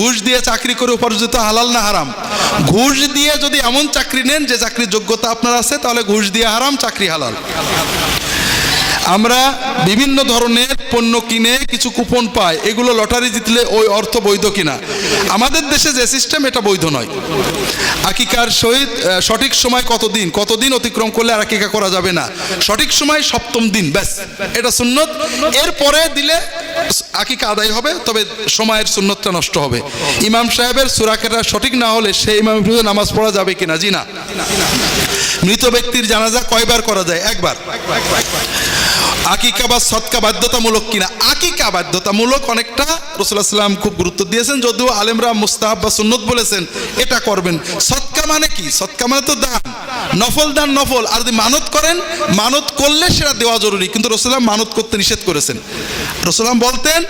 ঘুষ দিয়ে চাকরি করে উপার্জিত হালাল না হারাম? ঘুষ দিয়ে যদি এমন চাকরি নেন যে চাকরির যোগ্যতা আপনার আছে, তাহলে ঘুষ দিয়ে হারাম, চাকরি হালাল। আমরা বিভিন্ন ধরনের পণ্য কিনে কিছু কুপন পাই, এগুলো লটারি জিতলে ওই অর্থ বৈধ কিনা? আমাদের দেশে যে সিস্টেম, এটা বৈধ নয়। আকিকার সহিত সঠিক সময় কতদিন? কতদিন অতিক্রম করলে আর আকিকা করা যাবে না? সঠিক সময় সপ্তম দিন, ব্যাস। এটা সুন্নত। এরপরে দিলে আকিকা আদায় হবে, তবে সময়ের সুন্নতটা নষ্ট হবে। ইমাম সাহেবের সুরাকেরা সঠিক না হলে সেই ইমাম নামাজ পড়া যাবে কিনা? জি না। মৃত ব্যক্তির জানাজা কয়বার করা যায়? একবার। আকিকা বা সৎকা বাধ্যতামূলক কিনা? আকিকা বাধ্যতামূলক অনেকটা সাল্লাম খুব গুরুত্ব দিয়েছেন, যদিও আলেমরা মুস্তাহাব বা সুন্নত বলেছেন, এটা করবেন। সৎকা মানে কি? সৎকা মানে তো দান। নফল দান নফল। আর যদি মানত করেন, মানত করলে সেটা দেওয়া জরুরি, কিন্তু রসুল্লাহ মানত করতে নিষেধ করেছেন। রসুলাম বলতেন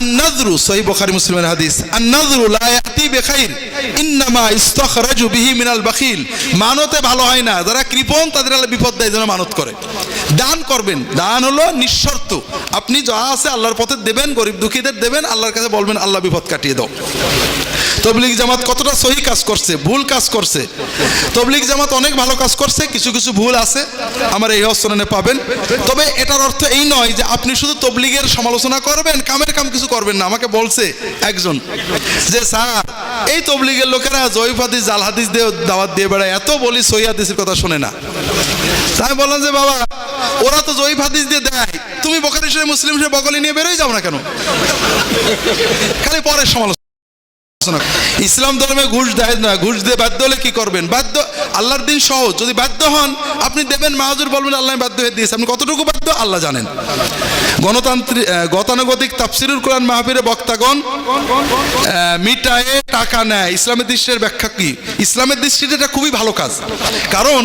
আন্নাজরু সহি বখারি মুসলিমের হাদিস আন্নাজরু লা ইয়াতি বিখাইর। ইন্নামা ইস্তাখরাজু বিহি মিনাল বাখিল। মানতে ভালো হয় না। যারা কৃপণ, তাদের আল্লাহ বিপদ দেয় যেন মানত করে। দান করবেন। দান হলো নিঃশর্ত। আপনি যা আছে আল্লাহর পথে দেবেন, গরিব দুঃখীদের দেবেন, আল্লাহর কাছে বলবেন, আল্লাহ বিপদ কাটিয়ে দাও। তবলিগ জামাত কতটা সহি কাজ করছে, ভুল কাজ করছে। তবলিগ জামাত অনেক ভালো কাজ করছে, কিছু কিছু ভুল আছে, আমার এই হস্তনে পাবেন। তবে এটার অর্থ এই নয় যে আপনি শুধু তবলিগের সমালোচনা করবেন, কামের কাম কিছু করবেন না। আমাকে বলছে একজন যে, স্যার, এই তবলিগের লোকেরা জয়ীফ হাদিস, জাল হাদিস দিয়ে দাওয়াত দিয়ে বেড়ায়। এত বলি সহি হাদিসের কথা শোনে না। তাই বললাম যে, বাবা, ওরা তো জয়ীফ হাদিস দিয়ে দেয়। তুমি বকারি শরীফ, মুসলিম শরীফ বকলি নিয়ে বেরোই যাও না কেন? খালি পরের সমালোচনা। শোনো, ইসলাম ধর্মে ঘুষ দেয় না ঘুষ দিয়ে বাধ্য হলে কি করবেন? বাধ্য আল্লাহর দিন সহজ। যদি বাধ্য হন আপনি দেবেন মাহাজুর বলবেন আল্লাহ বাধ্য হয়ে দিয়েছে। আপনি কতটুকু বাধ্য? আল্লাহ জানেন। গণতান্ত্রিক গতানুগতিক তাফসিরুল কোরআন মাহফিরে বক্তাগণ মিটায়ে টাকা নেয়। ইসলামের দৃষ্টির ব্যাখ্যা কি? ইসলামের দৃষ্টিতে এটা খুবই ভালো কাজ। কারণ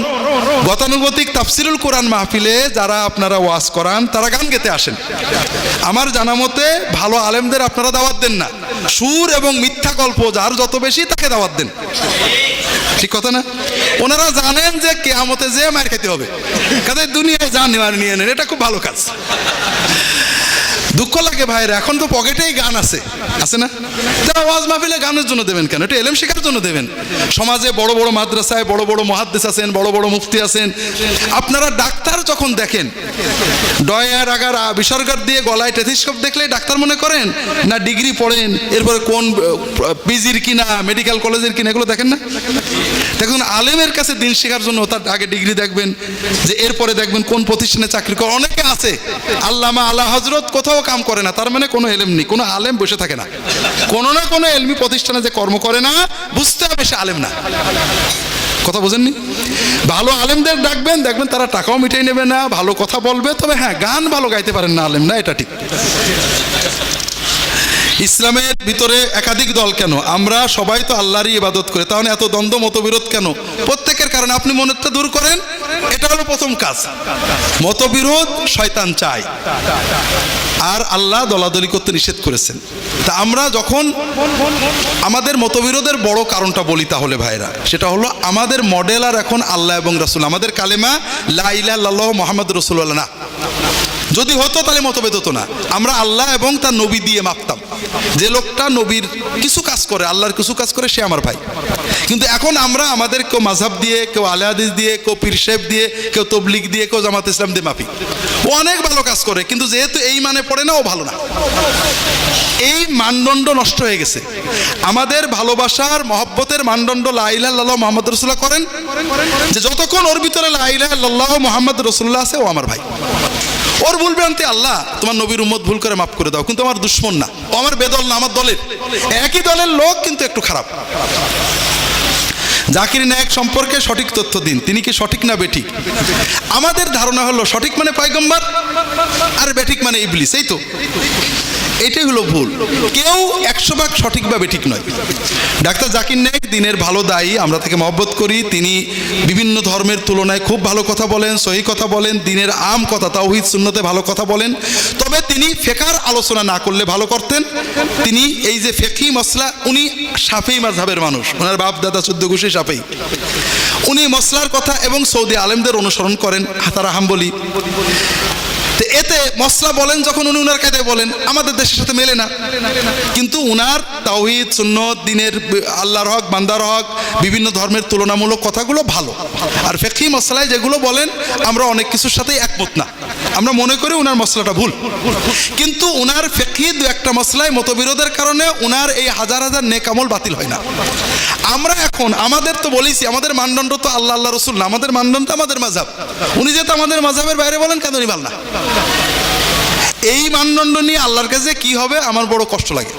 গতানুগতিক তাফসিরুল কোরআন মাহফিলে যারা আপনারা ওয়াজ করান তারা গান গেতে আসেন। আমার জানা মতে ভালো আলেমদের আপনারা দাওয়াত দেন না। সুর এবং মিথ্যা গল্প যার যত বেশি, তাকে দাওয়াত দেন। ঠিক কথা না? ওনারা জানেন যে কেয়ামতে যে মার খেতে হবে। কাদের দুনিয়ায় জানি নিয়ে নেন, এটা খুব ভালো কাজ। দুঃখ লাগে ভাইরা এখন তো পকেটেই গান আছে। আছে না? তারা ওয়াজ মাহফিলে গানের জন্য দেবেন কেন? এটা এলেম শেখার জন্য দেবেন। সমাজে বড় বড় মাদ্রাসায় বড় বড় মহাদ্দেশ আছেন, বড় বড় মুফতি আছেন। আপনারা ডাক্তার যখন দেখেন ডয়ার আগার বিসর্গার দিয়ে গলায় টেথিস্কোপ দেখলে ডাক্তার মনে করেন? না ডিগ্রি পড়েন, এরপরে কোন পিজির কিনা, মেডিকেল কলেজের কিনা, এগুলো দেখেন না? দেখুন, আলেমের কাছে দিন শেখার জন্য তার আগে ডিগ্রি দেখবেন, যে এরপরে দেখবেন কোন প্রতিষ্ঠানে চাকরি করে অনেকে আছে। আল্লামা আল্লাহ হজরত কোথাও কাম করে না, তার মানে কোনো এলেম নেই, কোনো আলেম বসে থাকে না। কোনো না কোনো এলমি প্রতিষ্ঠানে যে কর্ম করে না, বুঝতে হবে সে আলেম না। কথা বোঝেননি? ভালো আলেমদের ডাকবেন, দেখবেন তারা টাকাও মিটাই নেবে না, ভালো কথা বলবে, তবে হ্যাঁ গান ভালো গাইতে পারেন না আলেম না, এটা ঠিক। ইসলামের ভিতরে একাধিক দল কেন? আমরা সবাই তো আল্লাহরই ইবাদত করে, তাহলে এত দ্বন্দ্ব মতবিরোধ কেন? কারণে আপনি মনেরটা দূর করেন, এটা হলো প্রথম কাজ। মতবিরোধ শয়তান চাই আর আল্লাহ দলাদলি করতে নিষেধ করেছেন। তা আমরা যখন আমাদের মতবিরোধের বড় কারণটা বলি তাহলে ভাইরা, সেটা হলো আমাদের মডেল আর এখন আল্লাহ এবং রাসুল। আমাদের কালেমা লাইলা আল্লাহ মোহাম্মদ রসুল্লাহ না। যদি হতো তাহলে মতভেদ হতো না। আমরা আল্লাহ এবং তার নবী দিয়ে মাপতাম। যে লোকটা নবীর কিছু কাজ করে, আল্লাহর কিছু কাজ করে, সে আমার ভাই। কিন্তু এখন আমরা আমাদের কেউ মাঝহাব দিয়ে, কেউ আলে হাদিস দিয়ে, কেউ পীরশেব দিয়ে, কেউ তবলিক দিয়ে, কেউ জামাত ইসলাম দিয়ে মাপি। ও অনেক ভালো কাজ করে, কিন্তু যেহেতু এই মানে পড়ে না, ও ভালো না। এই মানদণ্ড নষ্ট হয়ে গেছে। আমাদের ভালোবাসার, মহব্বতের মানদণ্ড লাইলাহ মোহাম্মদ রসুল্লাহ করেন যে, যতক্ষণ ওর ভিতরে লাইলাহ মোহাম্মদ রসুল্লাহ আছে, ও আমার ভাই। ওর বলবে ভ্রান্তি আল্লাহ, তোমার নবীর উম্মত ভুল করে মাফ করে দাও, কিন্তু আমার দুশ্মন না। আমার বেদল না, আমার দলের। একই দলের লোক, কিন্তু একটু খারাপ। জাকির নায়ক সম্পর্কে সঠিক তথ্য দিন। তিনি কি সঠিক না বেঠিক? আমাদের ধারণা হলো, সঠিক মানে পয়গম্বর আর বেঠিক মানে ইবলিস, এই তো। এটাই হলো ভুল। কেউ একশো ভাগ সঠিকভাবে ঠিক নয়। ডাক্তার জাকির নায়ক দিনের ভালো দায়ী, আমরা তাকে মহব্বত করি। তিনি বিভিন্ন ধর্মের তুলনায় খুব ভালো কথা বলেন, সহি কথা বলেন, দিনের আম কথা, তাওহিদ শূন্যতে ভালো কথা বলেন। তবে তিনি ফেকার আলোচনা না করলে ভালো করতেন। তিনি এই যে ফেকি মশলা উনি সাফেই মাঝহাবের মানুষ। ওনার বাপ, দাদা, চোদ্দ ঘুষি সাফেই। উনি মশলার কথা এবং সৌদি আলেমদের অনুসরণ করেন। হাতারা হাম্বলি। তো এতে মশলা বলেন, যখন উনি উনার কায়দায় বলেন, আমাদের দেশের সাথে মেলে না। কিন্তু উনার তাওহিদ, সুন্নত, দিনের আল্লাহর হক, বান্দার হক, বিভিন্ন ধর্মের তুলনামূলক কথাগুলো ভালো। আর ফেকি মশলায় যেগুলো বলেন, আমরা অনেক কিছুর সাথেই একমত না। আমরা মনে করি উনার মশলাটা ভুল। কিন্তু উনার ফেকি দু একটা মশলায় মতবিরোধের কারণে উনার এই হাজার হাজার নেকামল বাতিল হয় না। আমরা এখন, আমাদের তো বলেছি, আমাদের মানদণ্ড তো আল্লাহ আল্লাহ, রসুল না। আমাদের মানদণ্ড আমাদের মাঝাব। উনি যেহেতু আমাদের মাঝাবের বাইরে বলেন, কেন উনি না? এই মানদণ্ড নিয়ে আল্লাহর কাছে কি হবে? আমার বড় কষ্ট লাগে।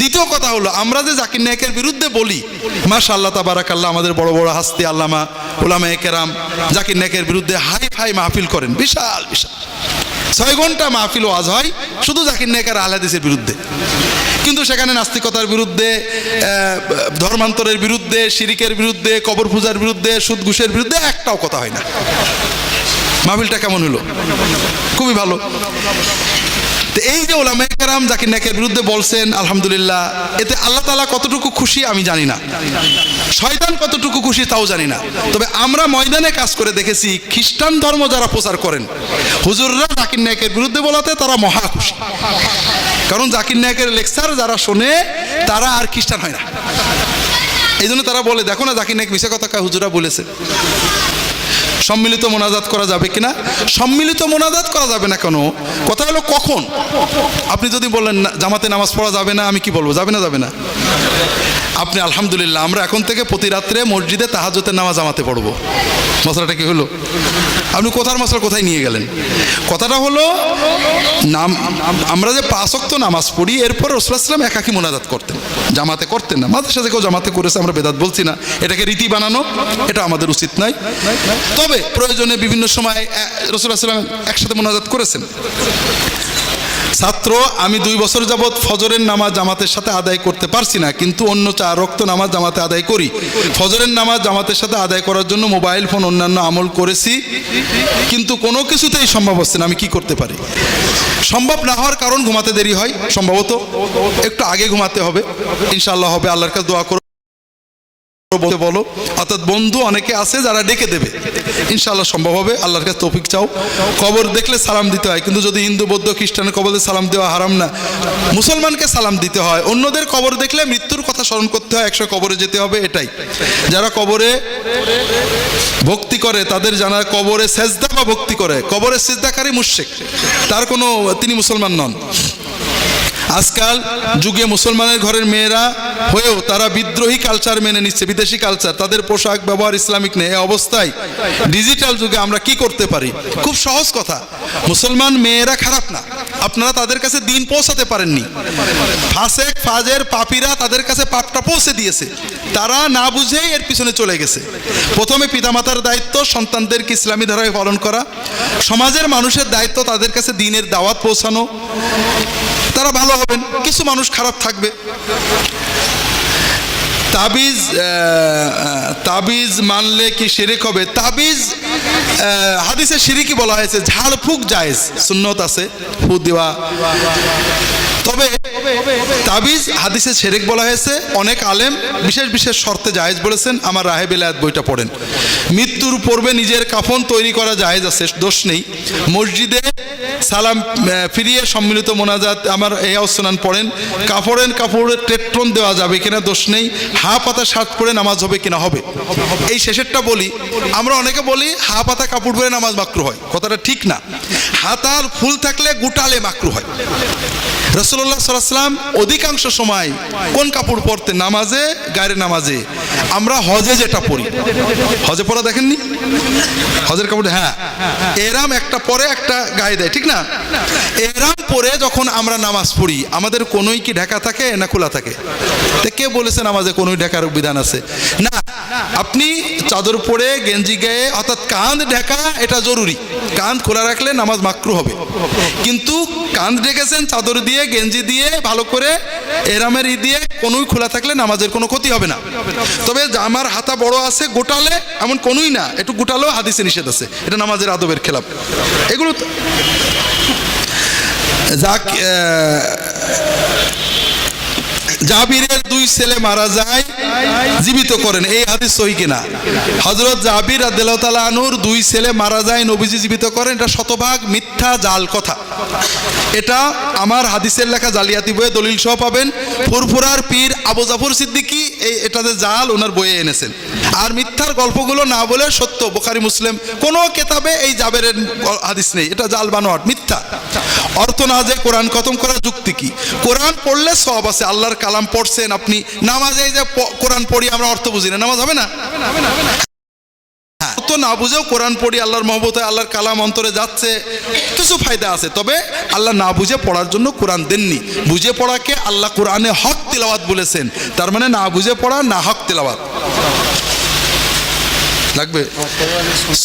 দ্বিতীয় কথা হলো, আমরা যে জাকির নায়কের বিরুদ্ধে বলি মাশা আল্লাহ তাবারাকাল্লাহ, আমাদের বড় বড় হাস্তি আল্লামা ওলামা কেরাম জাকির নায়কের বিরুদ্ধে হাই ফাই মাহফিল করেন। বিশাল বিশাল। ছয় ঘণ্টা মাহফিল ওয়াজ হয়, শুধু জাকির নায়কের আহলাদিসের বিরুদ্ধে। কিন্তু সেখানে নাস্তিকতার বিরুদ্ধে ধর্মান্তরের বিরুদ্ধে, শিরিকের বিরুদ্ধে, কবর পূজার বিরুদ্ধে সুদ ঘুষের বিরুদ্ধে একটাও কথা হয় না। মাহফিলটা কেমন হলো? খুবই ভালো। এই যে ওলামা কেরাম জাকির নায়কের বিরুদ্ধে বলছেন, আলহামদুলিল্লাহ, এতে আল্লাহ তালা কতটুকু খুশি আমি জানি না। শয়তান কতটুকু খুশি তাও জানি না। তবে আমরা ময়দানে কাজ করে দেখেছি, খ্রিস্টান ধর্ম যারা প্রচার করেন, হুজুররা জাকির নায়কের বিরুদ্ধে বলাতে তারা মহা খুশি। কারণ জাকির নায়কের লেকচার যারা শোনে, তারা আর খ্রিস্টান হয় না। এই জন্য তারা বলে, দেখো না জাকির নায়ক মিশা কথা হুজুরা বলেছে। সম্মিলিত মোনাজাত করা যাবে কিনা? সম্মিলিত মোনাজাত করা যাবে না কেন? কথা হলো কখন? আপনি যদি বলেন জামাতে নামাজ পড়া যাবে না, আমি কি বলব? যাবে না যাবে না। আপনি আলহামদুলিল্লাহ, আমরা এখন থেকে প্রতি রাত্রে মসজিদে তাহাজতের নামাজ জামাতে পড়ব। মশলাটা কি হলো? আপনি কোথার মশলা কোথায় নিয়ে গেলেন? কথাটা হলো, নাম, আমরা যে পাঁচক্ত নামাজ পড়ি, এরপর রসুলাম একাকি মোনাজাত করতেন। জামাতে করতেন না। মাঝে সাথে কেউ জামাতে করেছে, আমরা বেদাত বলছি না। এটাকে রীতি বানানো, এটা আমাদের উচিত নয়। তবে প্রয়োজনে বিভিন্ন সময় সাল্লাম একসাথে মোনাজাত করেছেন। ছাত্র, আমি দুই বছর যাবৎ ফজরের নামাজ জামাতের সাথে আদায় করতে পারছি না, কিন্তু অন্য চার রক্ত নামাজ জামাতে আদায় করি। ফজরের নামাজ জামাতের সাথে আদায় করার জন্য মোবাইল ফোন অন্যান্য আমল করেছি, কিন্তু কোনো কিছুতেই সম্ভব হচ্ছে না, আমি কি করতে পারি? সম্ভব না হওয়ার কারণ ঘুমাতে দেরি হয়, সম্ভবত একটু আগে ঘুমাতে হবে ইনশাল্লাহ হবে, আল্লাহর কাছে দোয়া করো। বলতে বলো, অর্থাৎ বন্ধু অনেকে আছে যারা ডেকে দেবে। ইনশাল্লাহ সম্ভব হবে, আল্লাহর কাছে তৌফিক চাও। কবর দেখলে সালাম দিতে হয়, কিন্তু যদি হিন্দু, বৌদ্ধ খ্রিস্টানের কবরে সালাম দেওয়া হারাম না, মুসলমানকে সালাম দিতে হয়। অন্যদের কবর দেখলে মৃত্যুর কথা স্মরণ করতে হয়, একশো কবরে যেতে হবে, এটাই। যারা কবরে ভক্তি করে, তাদের জানা কবরে সেজদা বা ভক্তি করে। কবরে সেজদাকারী মুশেক তার কোনো তিনি মুসলমান নন। আজকাল যুগে মুসলমানের ঘরের মেয়েরা হয়েও তারা বিদ্রোহী কালচার মেনে নিচ্ছে, বিদেশি কালচার তাদের পোশাক ব্যবহার ইসলামিক নেই অবস্থায় ডিজিটাল যুগে আমরা কি করতে পারি? খুব সহজ কথা। মুসলমান মেয়েরা খারাপ না। আপনারা তাদের কাছে দিন পৌঁছাতে পারেননি। ফাসেক, ফাজের পাপিরা তাদের কাছে পাপটা পৌঁছে দিয়েছে। তারা না বুঝেই এর পিছনে চলে গেছে। প্রথমে পিতামাতার দায়িত্ব সন্তানদেরকে ইসলামী ধারায় পালন করা, সমাজের মানুষের দায়িত্ব তাদের কাছে দিনের দাওয়াত পৌঁছানো তারা ভালো হবেন, কিছু মানুষ খারাপ থাকবে। তাবিজ তাবিজ মানলে কি শিরিক হবে? তাবিজ হাদিসে শিরিকই বলা হয়েছে ঝাড়ফুঁক জায়েজ, সুন্নত আছে ফু দেওয়া। তবে তাবিজ হাদিসে শেরেক বলা হয়েছে, অনেক আলেম বিশেষ বিশেষ শর্তে জায়েজ বলেছেন, আমার রাহে বেলায়াত বইটা পড়েন। মৃত্যুর পূর্বে নিজের কাফন তৈরি করা জায়েজ আছে, দোষ নেই। মসজিদে সালাম ফিরিয়ে সম্মিলিত মোনাজাত আমার এই অবস্থান পড়েন কাপড়ের কাপড়ে টেট্রন দেওয়া যাবে কিনা দোষ নেই, হা পাতা শার্ট পরে নামাজ হবে কিনা হবে। এই শেষেরটা বলি, আমরা অনেকে বলি, হা পাতা কাপড় পরে নামাজ মাকরু হয়, কথাটা ঠিক না। হাতার ফুল থাকলে গুটালে মাকরু হয়। রসল্লাহ সাল্লাম অধিকাংশ সময় কোন কাপড় পরতে? নামাজে, গায়ের নামাজে। আমরা হজে যেটা পড়ি হজে পরা দেখেননি? হজের কাপড় হ্যাঁ। এরাম একটা পরে, একটা গায়ে দেয়, ঠিক না? এরাম পরে যখন আমরা নামাজ পড়ি, আমাদের কোনোই কি ঢাকা থাকে না খোলা থাকে? কে বলেছে নামাজে কোনোই ঢাকার বিধান আছে? না, আপনি চাদর পরে গেঞ্জি গায়ে, অর্থাৎ কাঁধ ঢাকা, এটা জরুরি। কাঁধ খোলা রাখলে নামাজ মাকরু হবে। কিন্তু কাঁধ ঢেকেছেন চাদর দিয়ে, গেঞ্জি দিয়ে, ভালো করে এরামের ই দিয়ে, কোনোই খোলা থাকলে নামাজের কোনো ক্ষতি হবে না। তবে আমার হাতা বড় আছে, গোটালে, এমন কোনোই না। একটু গোটালেও হাদিসে নিষেধ আছে। এটা নামাজের আদবের খেলাপ। এগুলো জাবিরের দুই ছেলে মারা যায়, জীবিত করেন। এই হাদিস সহি কিনা? হজরত জাবির আনুর দুই ছেলে মারা যায়, নবীজি জীবিত করেন। এটা শতভাগ মিথ্যা, জাল কথা। এটা আমার হাদিসের লেখা জালিয়াতি বইয়ে দলিল সহ পাবেন। ফুরফুরার পীর আবু জাফর সিদ্দিকি এই, এটাতে জাল ওনার বইয়ে এনেছেন। আর মিথ্যার গল্পগুলো না বলে সত্য। বোখারি, মুসলিম, কোনো কেতাবে এই জাবেরের হাদিস নেই। এটা জাল বানোয়াট, মিথ্যা। অর্থ না যে কোরআন খতম করার যুক্তি কি? কোরআন পড়লে সব আছে, আল্লাহর কালাম পড়ছেন আপনি। নামাজে যে কোরআন পড়ি, আমরা অর্থ বুঝি না। নামাজ হবে না? অর্থ না বুঝেও কোরআন পড়ি, আল্লাহর মহবতে আল্লাহর কালাম অন্তরে যাচ্ছে, কিছু ফায়দা আছে। তবে আল্লাহ না বুঝে পড়ার জন্য কোরআন দেননি। বুঝে পড়াকে আল্লাহ কোরআনে হক তিলাওয়াত বলেছেন। তার মানে না বুঝে পড়া, না হক তিলাওয়াত। লাগবে।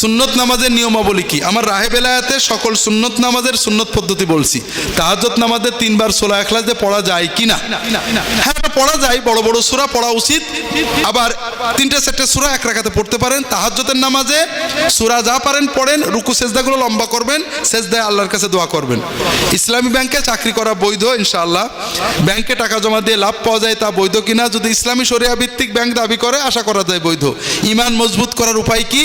সুন্নত নামাজের নিয়মাবলী কি? আমার রাহে বেলায়াতে সকল সুন্নত নামাজের সুন্নত পদ্ধতি বলছি। তাহাজ্জত নামাজের তিনবার সোলা এখলাস দিয়ে পড়া যায় কি না হ্যাঁ পড়া যায়, বড় বড় সুরা পড়া উচিত। আবার তিনটে চারটে সুরা এক রাখাতে পড়তে পারেন। তাহাজ্জতের নামাজে সুরা যা পারেন পড়েন, রুকু সেজদাগুলো লম্বা করবেন, সেজদায় আল্লাহর কাছে দোয়া করবেন। ইসলামী ব্যাংকে চাকরি করা বৈধ, ইনশাআল্লাহ। ব্যাংকে টাকা জমা দিয়ে লাভ পাওয়া যায় তা বৈধ কিনা? যদি ইসলামী শরিয়া ভিত্তিক ব্যাংক দাবি করে, আশা করা যায় বৈধ। ইমান মজবুত করার উপায় কি?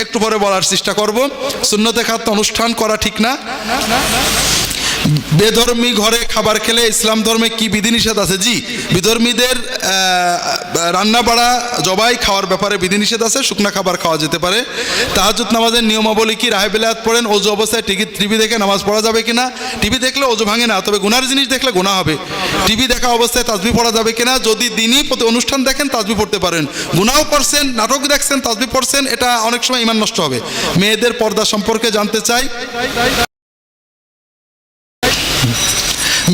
একটু পরে বলার চেষ্টা করব। সুন্নতে খাদ্য অনুষ্ঠান করা ঠিক না? বেধর্মী ঘরে খাবার খেলে ইসলাম ধর্মে কি বিধিনিষেধ আছে? জি বিধর্মীদের আহ, রান্না বাড়া জবাই খাওয়ার ব্যাপারে বিধিনিষেধ আছে শুকনা খাবার খাওয়া যেতে পারে। তাহাজুদ নামাজের নিয়মাবলী কি রাহে বেলায়াত পড়েন? অজু অবস্থায় টিভি টিভি দেখে নামাজ পড়া যাবে কিনা? টিভি দেখলে অজু ভাঙে না তবে গুনার জিনিস দেখলে গুণা হবে। টিভি দেখা অবস্থায় তাজবি পড়া যাবে কিনা? যদি দিনই প্রতি অনুষ্ঠান দেখেন তাজবি পড়তে পারেন। গুনাও করছেন নাটক দেখছেন তাজবি পড়ছেন এটা অনেক সময় ইমান নষ্ট হবে। মেয়েদের পর্দা সম্পর্কে জানতে চাই।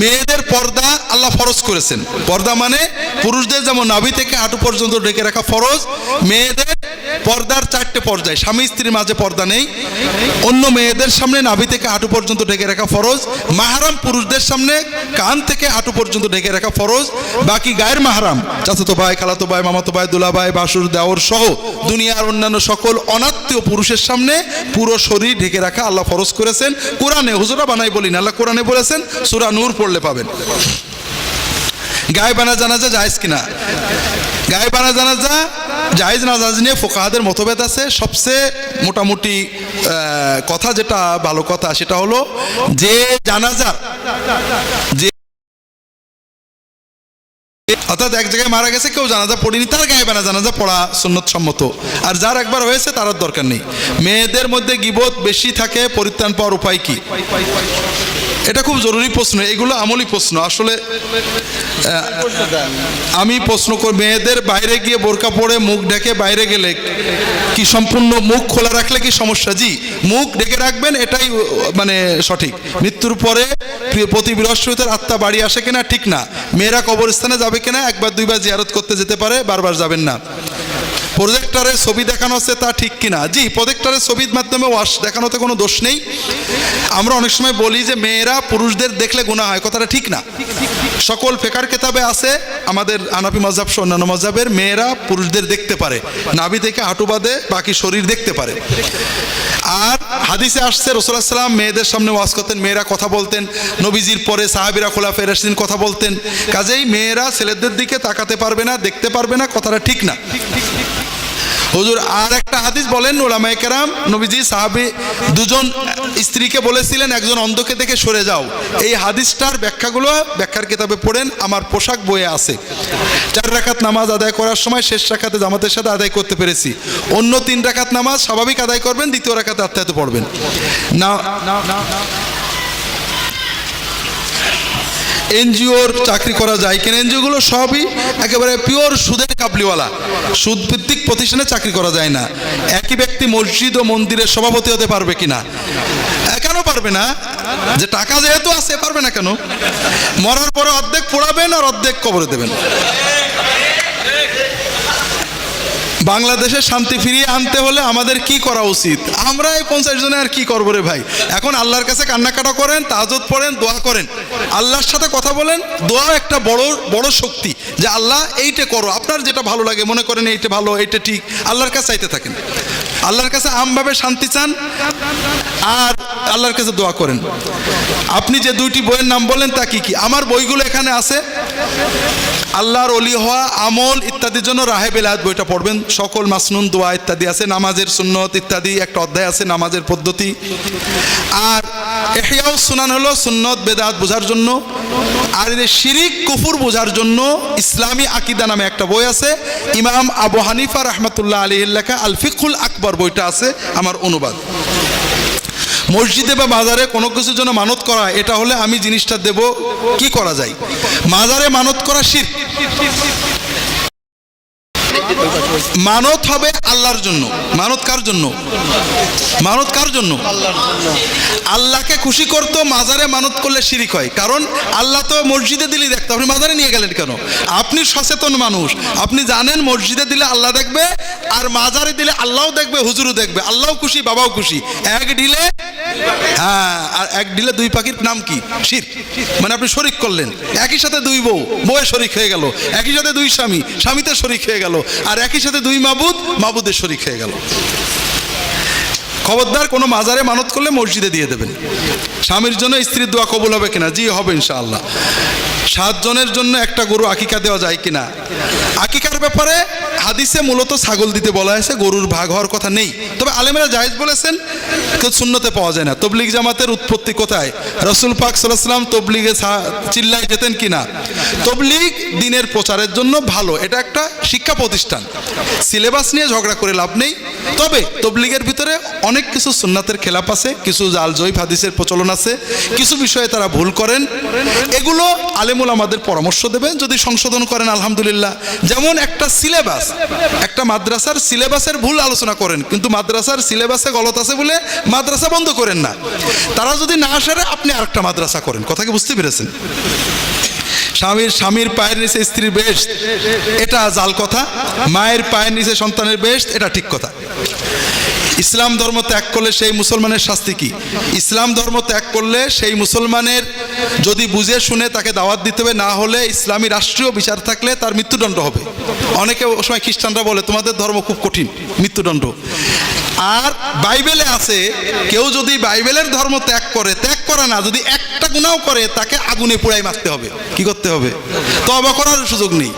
মেয়েদের পর্দা আল্লাহ ফরজ করেছেন। পর্দা মানে পুরুষদের যেমন নাভি থেকে হাঁটু পর্যন্ত ঢেকে রাখা ফরজ, মেয়েদের পর্দার চারটে পর্যায়। স্বামী স্ত্রীর মাঝে পর্দা নেই, অন্য মেয়েদের সামনে নাভি থেকে হাঁটু পর্যন্ত ঢেকে রাখা ফরজ, মাহারাম পুরুষদের সামনে কান থেকে হাঁটু পর্যন্ত ঢেকে রাখা ফরজ, বাকি গায়ের মাহারাম, চাচাতো ভাই, খালাতো ভাই, মামাতো ভাই দুলা ভাই বাসুর, দেওর সহ দুনিয়ার অন্যান্য সকল অনাত্মীয় পুরুষের সামনে পুরো শরীর ঢেকে রাখা আল্লাহ ফরজ করেছেন। কোরআনে হুজুরা বানাই বলি না, আল্লাহ কোরআনে বলেছেন, সুরা নূর পড়লে পাবেন। গায়ে বানা জানাজা জায়েজ কিনা? গায়ে বানা জানাজা জায়েজ না, জায়েজ নিয়ে ফোকাহাদের মতভেদ আছে। সবচেয়ে মোটামুটি কথা যেটা ভালো কথা সেটা হলো, যে জানাজা, যে অর্থাৎ এক জায়গায় মারা গেছে, কেউ জানাজা পড়িনি, তার গায়ে বানা জানাজা পড়া সুন্নত সম্মত। আর যার একবার হয়েছে, তার দরকার নেই। মেয়েদের মধ্যে গিবত বেশি থাকে, পরিত্রাণ পাওয়ার উপায় কি? এটা খুব জরুরি প্রশ্ন, এগুলো আমলি প্রশ্ন। আসলে আমি প্রশ্ন করি, মেয়েদের বাইরে গিয়ে বোরকা পরে মুখ ঢেকে বাইরে গেলে কি সম্পূর্ণ মুখ খোলা রাখলে কি সমস্যা? জি, মুখ ঢেকে রাখবেন, এটাই মানে সঠিক। মৃত্যুর পরে প্রতি বৃহস্পতির আত্মা বাড়ি আসে কিনা? ঠিক না। মেয়েরা কবরস্থানে যাবে কিনা একবার দুইবার জিয়ারত করতে যেতে পারে, বারবার যাবেন না। প্রজেক্টরে ছবি দেখানো হচ্ছে তা ঠিক কিনা? জি প্রজেক্টরে ছবির মাধ্যমে ওয়াশ দেখানোতে কোনো দোষ নেই। আমরা অনেক সময় বলি যে, মেয়েরা পুরুষদের দেখলে গুণা হয়, কথাটা ঠিক না। সকল ফেকার কেতাবে আছে, আমাদের আনাপি মজাব অন্যান্য মজাবের, মেয়েরা পুরুষদের দেখতে পারে। নাভি থেকে হাঁটু বাদে বাকি শরীর দেখতে পারে। আর হাদিসে আসছে রসুল্লাহ সাল্লাম মেয়েদের সামনে ওয়াজ করতেন, মেয়েরা কথা বলতেন, নবীজির পরে সাহাবিরা খোলা ফেরাসিন কথা বলতেন। কাজেই মেয়েরা ছেলেদের দিকে তাকাতে পারবে না, দেখতে পারবে না, কথাটা ঠিক না। হুজুর, আর একটা হাদিস বলেন ওলামায়ে কেরাম, নবীজি, সাহাবি দুজন স্ত্রীকে বলেছিলেন, একজন অন্ধকে দেখে সরে যাও। এই হাদিসটার ব্যাখ্যাগুলো ব্যাখ্যার কিতাবে পড়েন, আমার পোশাক বইয়ে আছে। চার রাকাত নামাজ আদায় করার সময় শেষ রাখাতে জামাতের সাথে আদায় করতে পেরেছি। অন্য তিন রাকাত নামাজ স্বাভাবিক আদায় করবেন, দ্বিতীয় রাখাতে আত্মায়ত পড়বেন। না এনজিওর চাকরি করা যায় কেন? এনজিওগুলো সবই একেবারে পিওর সুদের কাবলিওয়ালা। সুদভিত্তিক প্রতিষ্ঠানে চাকরি করা যায় না। একই ব্যক্তি মসজিদ ও মন্দিরের সভাপতি হতে পারবে কিনা? কেন পারবে না? যে টাকা যেহেতু আছে, পারবে না কেন? মরার পরে অর্ধেক পোড়াবেন আর অর্ধেক কবরে দেবেন। বাংলাদেশে শান্তি ফিরিয়ে আনতে হলে আমাদের কি করা উচিত? আমরা এই পঞ্চাশ জনে আর কি করব রে ভাই? এখন আল্লাহর কাছে কান্নাকাটা করেন তাজত পড়েন, দোয়া করেন। আল্লাহর সাথে কথা বলেন দোয়া একটা বড় বড় শক্তি। যে আল্লাহ এইটা করো, আপনার যেটা ভালো লাগে, মনে করেন এইটা ভালো, এইটা ঠিক, আল্লাহর কাছে চাইতে থাকেন। আল্লাহর কাছে আমভাবে শান্তি চান আর আল্লাহর কাছে দোয়া করেন। আপনি যে দুইটি বইয়ের নাম বললেন, তা কি কি? আমার বইগুলো এখানে আছে। আল্লাহর অলি হওয়া, আমল ইত্যাদির জন্য রাহে বেলায়াত বইটা পড়বেন। সকল মাসনুন দোয়া ইত্যাদি আছে, নামাজের সুন্নত ইত্যাদি, একটা অধ্যায় আছে, নামাজের পদ্ধতি। আর এহিয়াও সুনান হলো সুন্নত, বেদাত বোঝার জন্য। আর এদের শিরিক, কুফুর বোঝার জন্য ইসলামী আকিদা নামে একটা বই আছে। ইমাম আবু হানিফা রহমতুল্লাহ আলী লেখা আল ফিকুল আকবর বইটা আছে আমার অনুবাদ। মসজিদে বা মাজারে কোনো কিছুর জন্য মানত করা, এটা হলে আমি জিনিসটা দেব, কি করা যায়? মাজারে মানত করা শির। মানত হবে আল্লাহর জন্য। মানত কার জন্য? মানত কার জন্য? আল্লাহকে খুশি করতো, মাজারে মানত করলে শিরিক হয়। কারণ আল্লাহ তো মসজিদে দিলেই দেখতো। আপনি মাজারে নিয়ে গেলেন কেন? আপনি সচেতন মানুষ। আপনি জানেন মসজিদে দিলে আল্লাহ দেখবে, আর মাজারে দিলে আল্লাহও দেখবে, হুজুরও দেখবে। আল্লাহও খুশি, বাবাও খুশি। এক ডিলে হ্যাঁ আর এক ডিলে দুই পাখির নাম কি? শির। মানে আপনি শরিক করলেন। একই সাথে দুই বউ। বউয়ে শরিক হয়ে গেল। একই সাথে দুই স্বামী। স্বামীতে শরিক হয়ে গেল। আর একই সাথে দুই মাবুদ মাবুদের শরিক হয়ে গেল। খবরদার কোনো মাজারে মানত করলে মসজিদে দিয়ে দেবেন। স্বামীর জন্য স্ত্রীর দোয়া কবুল হবে কিনা? জি, হবে ইনশাআল্লাহ। সাতজনের জন্য একটা গরু আকিকা দেওয়া যায় কিনা? আকিকার ব্যাপারে হাদিসে মূলত ছাগল দিতে বলা হয়েছে, গরুর ভাগ হওয়ার কথা নেই। তবে আলেমেরা জায়েজ বলেছেন কেউ শূন্যতে পাওয়া যায় না। তবলিগ জামাতের উৎপত্তি কোথায়? রসুল পাক সাল্লাম তবলিগে চিল্লায় যেতেন কিনা? তবলিগ দিনের প্রচারের জন্য ভালো, এটা একটা শিক্ষা প্রতিষ্ঠান। সিলেবাস নিয়ে ঝগড়া করে লাভ নেই। তবে তবলিগের ভিতরে অনেক কিছু সুন্নাতের খেলাপ আছে, কিছু জাল জয়ীফ হাদিসের প্রচলন আছে, কিছু বিষয়ে তারা ভুল করেন। এগুলো আলেমুল আমাদের পরামর্শ দেবে যদি সংশোধন করেন, আলহামদুলিল্লাহ। যেমন একটা সিলেবাস, একটা মাদ্রাসার সিলেবাসের ভুল আলোচনা করেন, কিন্তু মাদ্রাসার সিলেবাসে গলত আছে বলে মাদ্রাসা বন্ধ করেন না। তারা যদি না সারে, আপনি আরেকটা মাদ্রাসা করেন। কথা কি বুঝতে পেরেছেন? স্বামীর স্বামীর পায়ের নিচে স্ত্রীর বেশ, এটা জাল কথা। মায়ের পায়ের নিচে সন্তানের বেশ, এটা ঠিক কথা। ইসলাম ধর্ম ত্যাগ করলে সেই মুসলমানের শাস্তি কি? ইসলাম ধর্ম ত্যাগ করলে সেই মুসলমানের যদি বুঝে শুনে তাকে দাওয়াত দিতে হবে, না হলে ইসলামী রাষ্ট্রীয় বিচার থাকলে তার মৃত্যুদণ্ড হবে। অনেকে ও সময় খ্রিস্টানরা বলে, তোমাদের ধর্ম খুব কঠিন, মৃত্যুদণ্ড। আর বাইবেলে আছে, কেউ যদি বাইবেলের ধর্ম ত্যাগ করে ত্যাগ করে না, যদি একটা গুণাও করে, তাকে আগুনে পুড়াই মারতে হবে। কি করতে হবে? তবা করার সুযোগ নেই।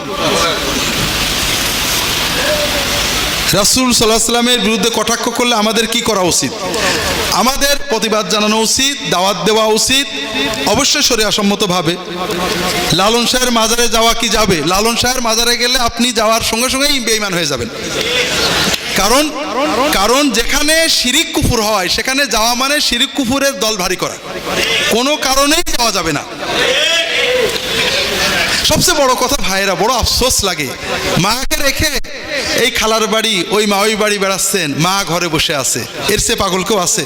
রাসুল সাল্লাহ সাল্লামের বিরুদ্ধে কটাক্ষ করলে আমাদের কি করা উচিত? আমাদের প্রতিবাদ জানানো উচিত, দাওয়াত দেওয়া উচিত, অবশ্যই সরিয়াসম্মতভাবে লালন শাহের মাজারে যাওয়া কি যাবে? লালন শাহের মাজারে গেলে আপনি যাওয়ার সঙ্গে সঙ্গেই বেইমান হয়ে যাবেন। কারণ কারণ যেখানে শিরিক কুফুর হয়, সেখানে যাওয়া মানে শিরিক কুফুরের দল ভারী করা। কোনো কারণেই যাওয়া যাবে না। সবচেয়ে বড় কথা ভাইয়েরা, বড় আফসোস লাগে। মাকে রেখে এই খালার বাড়ি, ওই মা ওই বাড়ি বেড়াচ্ছেন, মা ঘরে বসে আছে। এর চেয়ে পাগল কেউ আছে।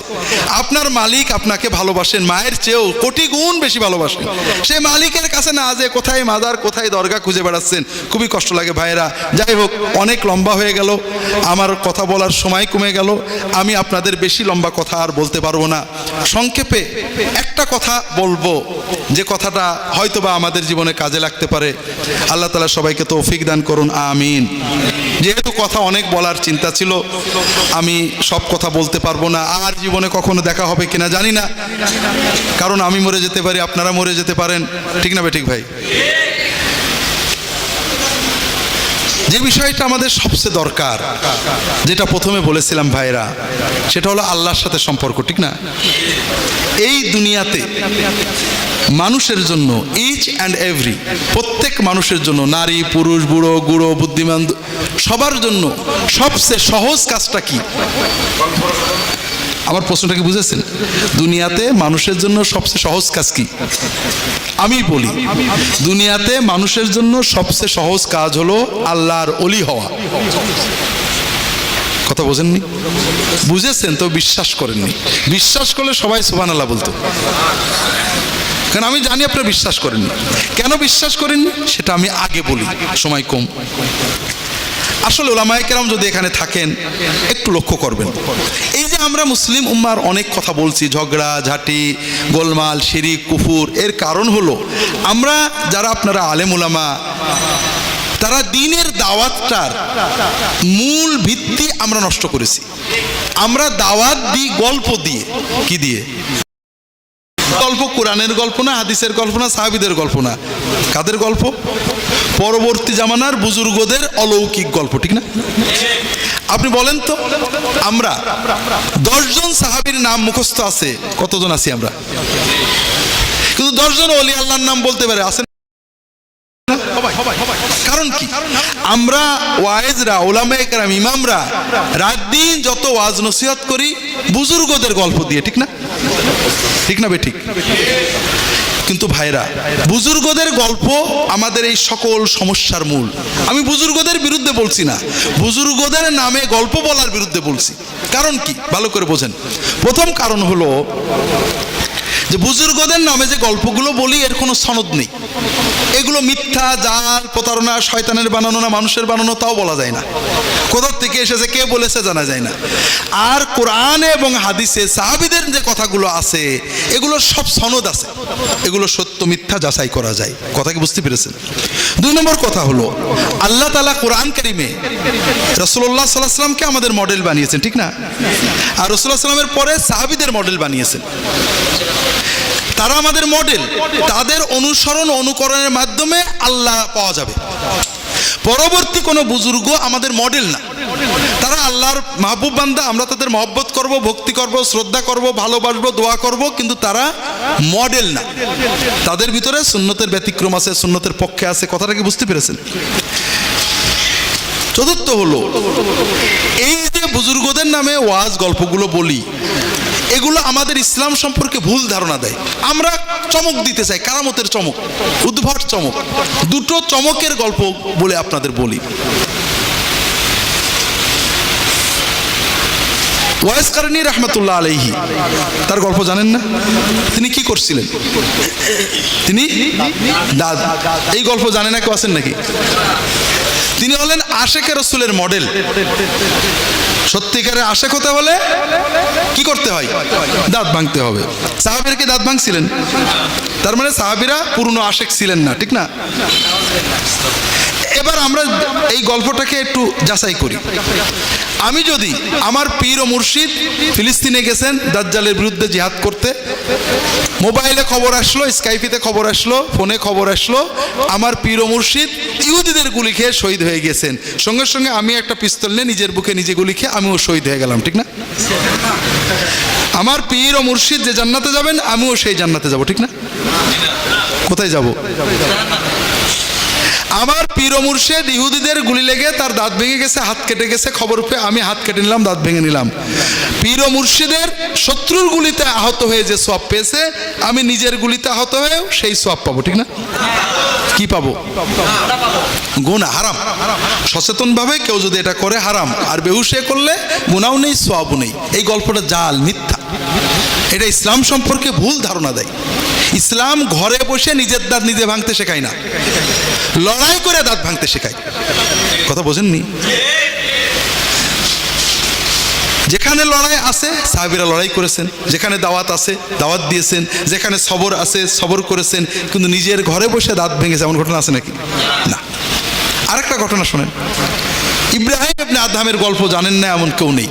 আপনার মালিক আপনাকে ভালোবাসেন, মায়ের চেয়েও কোটি গুণ বেশি ভালোবাসেন। সে মালিকের কাছে না যে কোথায় মাদার, কোথায় দরগা খুঁজে বেড়াচ্ছেন, খুবই কষ্ট লাগে ভাইয়েরা। যাই হোক, অনেক লম্বা হয়ে গেল। আমার কথা বলার সময় কমে গেল। আমি আপনাদের বেশি লম্বা কথা আর বলতে পারব না। সংক্ষেপে একটা কথা বলব। যে কথাটা হয়তোবা আমাদের জীবনে কাজে লাগতে পারে। আল্লাহ তালা সবাইকে তৌফিক দান করুন, আমিন। যেহেতু কথা অনেক বলার চিন্তা ছিল, আমি সব কথা বলতে পারব না। আর জীবনে কখনো দেখা হবে কিনা জানি না। কারণ আমি মরে যেতে পারি, আপনারা মরে যেতে পারেন। ঠিক না ঠিক ভাই? যে বিষয়টা আমাদের সবচেয়ে দরকার, যেটা প্রথমে বলেছিলাম ভাইরা, সেটা হলো আল্লাহর সাথে সম্পর্ক, ঠিক না? এই দুনিয়াতে মানুষের জন্য ইচ অ্যান্ড এভরি প্রত্যেক মানুষের জন্য, নারী, পুরুষ, বুড়ো, গুড়ো, বুদ্ধিমান, সবার জন্য সবচেয়ে সহজ কাজটা কি? আমার প্রশ্নটাকে বুঝেছেন? দুনিয়াতে মানুষের জন্য সবচেয়ে সহজ কাজ কি? আমি বলি, দুনিয়াতে মানুষের জন্য সবচেয়ে সহজ কাজ হলো আল্লাহর অলি হওয়া। কথা বোঝেননি? বুঝেছেন তো? বিশ্বাস করেননি। বিশ্বাস করলে সবাই সোবান আল্লাহ বলতো। কারণ আমি জানি আপনারা বিশ্বাস করেননি কেন বিশ্বাস করেননি সেটা আমি আগে বলি। সময় কম। আসলে ওলামায় কেরাম যদি এখানে থাকেন, একটু লক্ষ্য করবেন। এই যে আমরা মুসলিম উম্মার অনেক কথা বলছি, ঝগড়া, ঝাঁটি, গোলমাল, শিরিক, কুফুর, এর কারণ হলো আমরা যারা আপনারা আলেম ওলামা তারা দিনের দাওয়াতটার মূল ভিত্তি আমরা নষ্ট করেছি। আমরা দাওয়াত দিই গল্প দিয়ে। কি দিয়ে? গল্প, কোরআনের গল্প না, হাদিসের গল্প না, সাহাবিদের গল্প না। কাদের গল্প? পরবর্তী জামানার বুজুর্গদের অলৌকিক গল্প, ঠিক না? আপনি বলেন তো, আমরা দশজন সাহাবির নাম মুখস্থ আছে, কতজন আছি আমরা? কিন্তু দশজন অলি আল্লাহর নাম বলতে পারে আছেন না? কি? আমরা ওয়াইজরা ওলামা একরাম ইমামরা রাত দিন যত ওয়াজ নসিহত করি, বুজুর্গদের গল্প দিয়ে, ঠিক না? ঠিক না বে ঠিক? কিন্তু ভাইরা বুজুর্গদের গল্প আমাদের এই সকল সমস্যার মূল। আমি বুজুর্গদের বিরুদ্ধে বলছি না, বুজুর্গদের নামে গল্প বলার বিরুদ্ধে বলছি। কারণ কি? ভালো করে বোঝেন। প্রথম কারণ হলো যে, বুজুর্গদের নামে যে গল্পগুলো বলি, এর কোনো সনদ নেই। এগুলো মিথ্যা, জাল, প্রতারণা, শয়তানের বানানো না, মানুষের বানানো, তাও বলা যায় না। কোথার থেকে এসেছে, কে বলেছে, জানা যায় না। আর কোরআনে এবং হাদিসে সাহাবিদের যে কথাগুলো আছে, এগুলো সব সনদ আছে। এগুলো সত্য, মিথ্যা যাচাই করা যায়। কথা কি বুঝতে পেরেছেন? দুই নম্বর কথা হলো, আল্লাহ তালা কোরআন কারিমে রসুল্লাহ সাল্লাহ সাল্লামকে আমাদের মডেল বানিয়েছেন, ঠিক না? আর রসুল্লাহ সাল্লামের পরে সাহাবিদের মডেল বানিয়েছেন। তারা আমাদের মডেল তাদের অনুসরণ, অনুকরণের মাধ্যমে আল্লাহ পাওয়া যাবে। পরবর্তী কোনো বুজুর্গ আমাদের মডেল না। তারা আল্লাহর মাহবুব বান্দা, আমরা তাদের মহব্বত করব, ভক্তি করব, শ্রদ্ধা করব, ভালোবাসবো, দোয়া করব, কিন্তু তারা মডেল না। তাদের ভিতরে সুন্নতের ব্যতিক্রম আছে, সুন্নতের পক্ষে আছে, কথাটা কি বুঝতে পেরেছেন? চতুর্থ হলো, এই যে বুজুর্গদের নামে ওয়াজ গল্পগুলো বলি এগুলো আমাদের ইসলাম সম্পর্কে ভুল ধারণা দেয়। আমরা চমক দিতে চাই, কারামতের চমক, উদ্ভট চমক। দুটো চমকের গল্প বলে আপনাদের বলি। ওয়াইস কারণী রহমতুল্লাহ আলহি তার গল্প জানেন না? তিনি কি করছিলেন? তিনি? এই গল্প জানে না কেউ আছেন নাকি? তিনি হলেন আশেখের রসুলের মডেল। সত্যিকারের আশেক হতে হলে কি করতে হয়? দাঁত ভাঙতে হবে। সাহাবিরা কি দাঁত ভাঙছিলেন? তার মানে সাহাবিরা পুরনো আশেক ছিলেন না, ঠিক না? এবার আমরা এই গল্পটাকে একটু যাচাই করি। আমি যদি আমার পীর ও মুর্শিদ ফিলিস্তিনে গেছেন, দাজ্জালের বিরুদ্ধে জিহাদ করতে, মোবাইলে খবর আসলো, স্কাইপিতে খবর আসলো, ফোনে খবর আসলো, আমার পীর ও মুর্শিদ ইহুদিদের গুলি খেয়ে শহীদ হয়ে গেছেন। সঙ্গে সঙ্গে আমি একটা পিস্তল নিয়ে নিজের বুকে নিজে গুলি খেয়ে আমিও শহীদ হয়ে গেলাম, ঠিক না? আমার পীর ও মুর্শিদ যে জান্নাতে যাবেন, আমিও সেই জান্নাতে যাব, ঠিক না? কোথায় যাব? আমার পীর মুর্শেদ ইহুদিদের গুলি লেগে তার দাঁত ভেঙে গেছে, হাত কেটে গেছে, খবর পেয়ে আমি হাত কেটে নিলাম, দাঁত ভেঙে নিলাম। পীর মুর্শিদের শত্রুর গুলিতে আহত হয়ে যে সব পেয়েছে, আমি নিজের গুলিতে আহত হয়েও সেই সব পাবো, ঠিক না? কি পাবো? গুণা হারাম। সচেতনভাবে কেউ যদি এটা করে, হারাম। আর বেহুশে করলে গুণাও নেই সোয়াবও নেই। এই গল্পটা জাল, মিথ্যা। এটা ইসলাম সম্পর্কে ভুল ধারণা দেয়। ইসলাম ঘরে বসে নিজের দাঁত নিজে ভাঙতে শেখায় না। লড়াই করে দাঁত ভাঙতে শেখায়। কথা বোঝেননি? যেখানে লড়াই আছে, সাহাবিরা লড়াই করেছেন। যেখানে দাওয়াত আছে, দাওয়াত দিয়েছেন। যেখানে সবর আছে, সবর করেছেন। কিন্তু নিজের ঘরে বসে দাঁত ভেঙেছে, এমন ঘটনা আছে নাকি? না। আরেকটা ঘটনা শোনেন। ইব্রাহিম ইবনে আদহামের গল্প জানেন না, এমন কেউ নেই।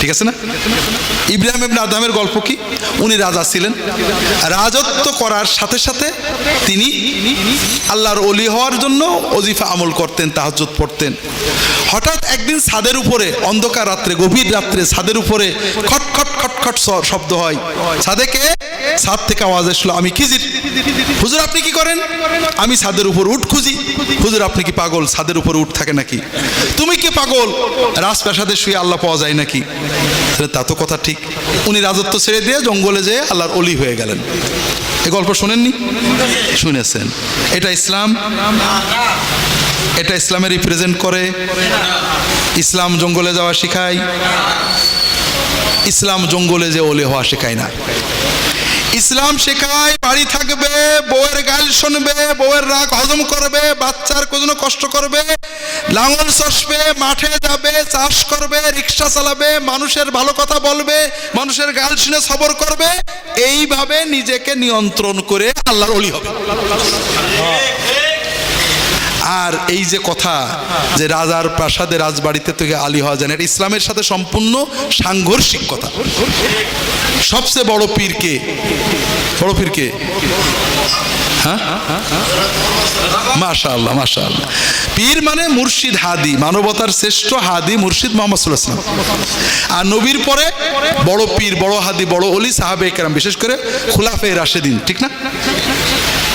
ঠিক আছে না? ইব্রাহিম ইবনে আদহামের গল্প কি? উনি রাজা ছিলেন। রাজত্ব করার সাথে সাথে তিনি আল্লাহর অলি হওয়ার জন্য অজিফা আমল করতেন, তাহাজ্জুদ পড়তেন। হঠাৎ একদিন ছাদের উপরে, অন্ধকার রাত্রে, গভীর রাত্রে ছাদের উপরে খট খট খট খট শব্দ হয়। ছাদে কে? ছাদ থেকে আওয়াজ আসলো আমি খিজির। হুজুর, আপনি কি করেন? আমি ছাদের উপর উঠ খুঁজি। হুজুর, আপনি কি পাগল? ছাদের উপর উঠ থাকে নাকি? তুমি কি পাগল? রাজপ্রাসাদে শুয়ে আল্লাহ পাওয়া যায় নাকি? তা তো কথা ঠিক। উনি রাজত্ব ছেড়ে দিয়ে জঙ্গলে যেয়ে আল্লাহর অলি হয়ে গেলেন। এ গল্প শোনেননি? শুনেছেন। এটা ইসলাম। এটা ইসলামে রিপ্রেজেন্ট করে। ইসলাম জঙ্গলে যাওয়া শেখায়। ইসলাম জঙ্গলে যে ওলে হওয়া শেখায় না। ইসলাম শেখায়, বাড়ি থাকবে, বউয়ের গাল শুনবে, বউয়ের রাগ হজম করবে, বাচ্চার কোনো কষ্ট করবে, লাঙল চষবে, মাঠে যাবে, চাষ করবে, রিক্সা চালাবে, মানুষের ভালো কথা বলবে, মানুষের গাল শুনে সবর করবে, এইভাবে নিজেকে নিয়ন্ত্রণ করে আল্লাহর অলি হবে। আর এই যে কথা যে রাজার প্রাসাদে রাজবাড়িতে থেকে আলী হওয়া যায় এটা ইসলামের সাথে সম্পূর্ণ সাংঘর্ষিক কথা। সবচেয়ে বড় পীর কে? বড় পীর কে? হ্যাঁ? মাশা আল্লাহ মাশা আল্লাহ পীর মানে মুর্শিদ হাদি, মানবতার শ্রেষ্ঠ হাদি মুর্শিদ মোহাম্মদ সাল্লাহ আর নবীর পরে বড় পীর, বড় হাদি, বড় অলি সাহাবে কেরাম বিশেষ করে খুলাফে রাশেদিন ঠিক না?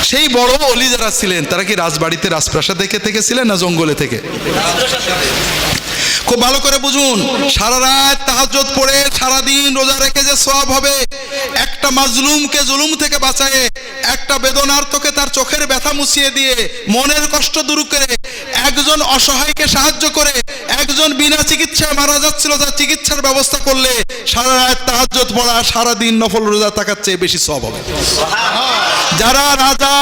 সেই বড় অলি যারা ছিলেন, তারা কি রাজবাড়িতে রাজপ্রাসাদ থেকে ছিলেন না জঙ্গলে থেকে? খুব ভালো করে বুঝুন, সারা রাত তাহাজ্জুদ পড়ে সারা দিন রোজা রেখে যে সওয়াব হবে, একটা মাজলুমকে জুলুম থেকে বাঁচায়ে, একটা বেদনার্থকে তার চোখের ব্যথা মুছিয়ে দিয়ে, মনের কষ্ট দূর করে, একজন অসহায়কে সাহায্য করে, একজন বিনা চিকিৎসায় মারা যাচ্ছিল, তার চিকিৎসার ব্যবস্থা করলে সারা রাত তাহাজ্জুদ পড়া সারা দিন নফল রোজা থাকার চেয়ে বেশি সওয়াব হবে। যারা রাজা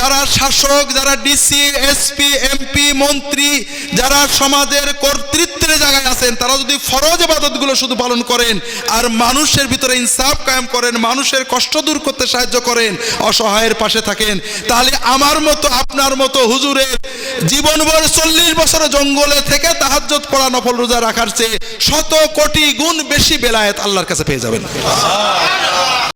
যারা শাসক, যারা ডিসি, এসপি, এমপি, মন্ত্রী, যারা সমাজের কর্তৃত্বের জায়গায় আছেন, তারা যদি ফরজ ইবাদতগুলো শুধু পালন করেন, আর মানুষের ভিতরে ইনসাফ কায়েম করেন, মানুষের কষ্ট দূর করতে সাহায্য করেন, অসহায়ের পাশে থাকেন, তাহলে আমার মতো, আপনার মতো হুজুরের জীবনভর চল্লিশ বছর জঙ্গলে থেকে তাহাজ্জত পড়া, নফল রোজা রাখার চেয়ে শত কোটি গুণ বেশি বেলায়েত আল্লাহর কাছে পেয়ে যাবেন।